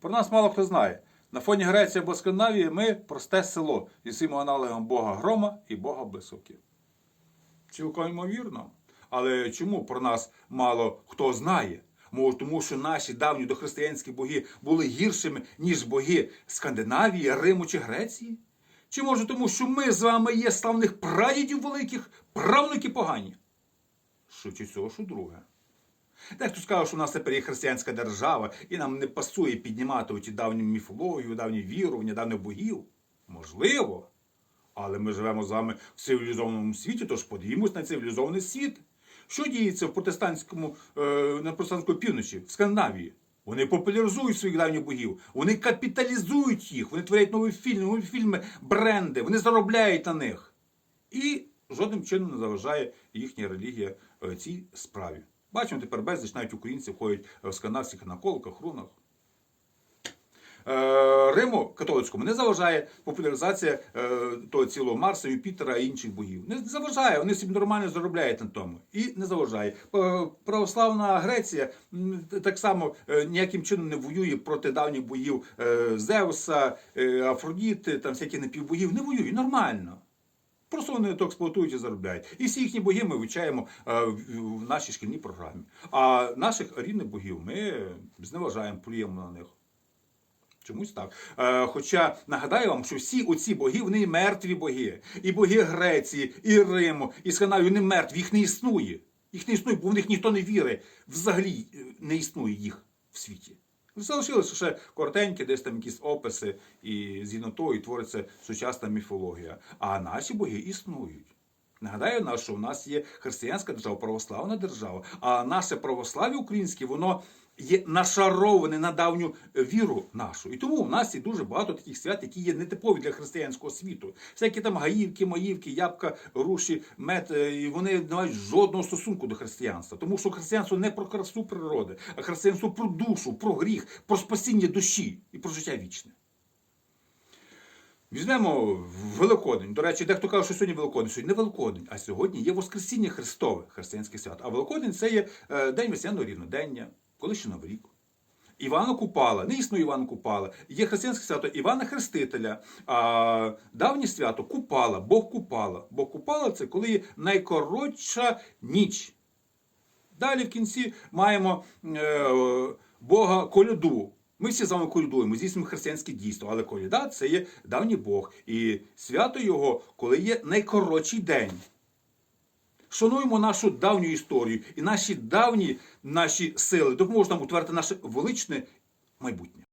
Про нас мало хто знає. На фоні Греції або Скандинавії ми просте село зі своїм аналогом Бога Грома і Бога Блискавки. Цілком ймовірно. Але чому про нас мало хто знає? Може, тому що наші давні дохристиянські боги були гіршими, ніж боги Скандинавії, Риму чи Греції? Чи може тому, що ми з вами є славних прадідів великих, правнуки погані? Шучу цього, що друге. Дехто скаже, що у нас тепер є християнська держава, і нам не пасує піднімати оті давню міфологію, давні вірування, давних богів. Можливо. Але ми живемо з вами в цивілізованому світі, тож подивімось на цивілізований світ. Що діється в протестантському, е, на протестантській півночі, в Скандинавії? Вони популяризують своїх давніх богів, вони капіталізують їх, вони творять нові фільми, нові фільми, бренди, вони заробляють на них. І жодним чином не заважає їхня релігія е, цій справі. Бачимо тепер безліч навіть українці ходять в скандинавських наколках, рунах. Е, Риму католицькому не заважає популяризація е, того цілого Марса, Юпітера і інших богів. Не заважає, вони собі нормально заробляють на тому. І не заважає. Е, Православна Греція так само е, ніяким чином не воює проти давніх богів е, Зевса, е, Афродіти, там всяких напівбогів. Не воює, нормально. Просто вони то експлуатують і заробляють. І всі їхні боги ми вивчаємо е, в нашій шкільній програмі. А наших рідних богів ми зневажаємо, плюємо на них. Чомусь так. Е, хоча нагадаю вам, що всі оці боги вони мертві боги. І боги Греції, і Риму, і Скандинавії, вони мертві, їх не існує. Їх не існує, бо в них ніхто не вірить. Взагалі е, не існує їх в світі. Залишилося ще коротенькі, десь там якісь описи, і згідно того і твориться сучасна міфологія. А наші боги існують. Нагадаю, що у нас є християнська держава, православна держава, а наше православ'я українське, воно є нашароване на давню віру нашу. І тому в нас є дуже багато таких свят, які є нетипові для християнського світу. Всякі там гаївки, маївки, ябка, руші, мед, е, і вони не мають жодного стосунку до християнства. Тому що християнство не про красу природи, а християнство про душу, про гріх, про спасіння душі і про життя вічне. Візьмемо Великодень. До речі, дехто каже, що сьогодні Великодень. Сьогодні не Великодень, а сьогодні є Воскресіння Христове, християнське свято. А Великодень це є е, день весняного рівнодення, коли ще Новий рік. Івана Купала, не існує Івана Купала. Є християнське свято Івана Хрестителя, а давнє свято Купала, Бог Купала. Бог Купала це коли є найкоротша ніч. Далі в кінці маємо е, Бога коляду. Ми всі з вами колядуємо, здійснюємо християнське дійство, але коляда це є давній Бог. І свято його, коли є найкоротший день. Шануємо нашу давню історію і наші давні наші сили допоможуть нам утвердити наше величне майбутнє.